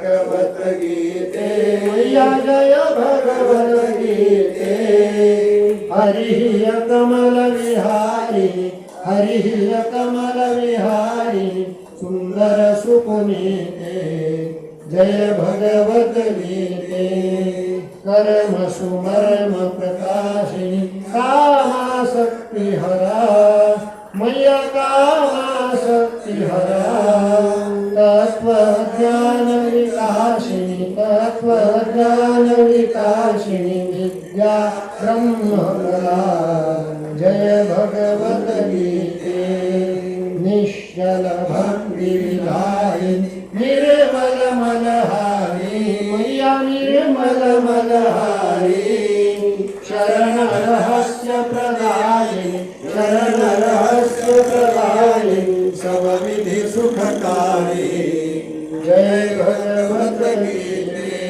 भगवत गीते मैया जय भगवत गीते हरि कमल विहारी, हरि कमल विहारी सुंदर सुपुनीते। जय भगवत गीते कर्म सुमर्म प्रकाशिनी कामा शक्ति हरा मैया कामा शक्ति हरा तत्व ज्ञान विकासिनी विद्या ब्रह्मकला जय भगवत गीते निश्चल भक्ति विधायिनी निर्मल मनहारी मैया निर्मल मनहारी शरण रहस्य प्रदायिनी शरण रहस्य प्रदायिनी सब विधि सुखकारी जय भगवत गीते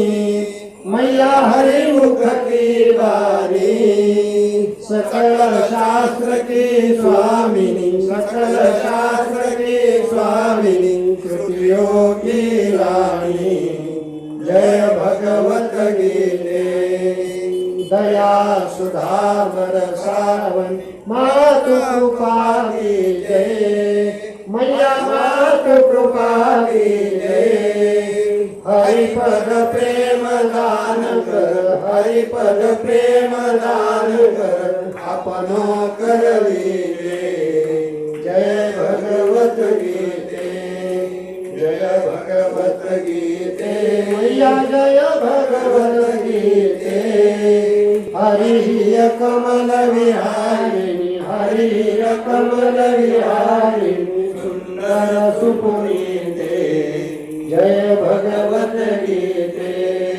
मैया हरिमुख की वाणी सकल शास्त्र के स्वामिनी सकल शास्त्र के स्वामिनी कृतियों की रानी। जय भगवत गीते। दया सुधा बरसावन मातु कृपा हरि पद प्रेम दान कर हरि पद प्रेम दान कर अपनो करवीरे जय भगवत गीते जय भगवत गीते मैया जय भगवत गीते हरि कमल विहारिणी हरि कमल विहारिणी सुंदर सुपुनीते जय भगवत गीते।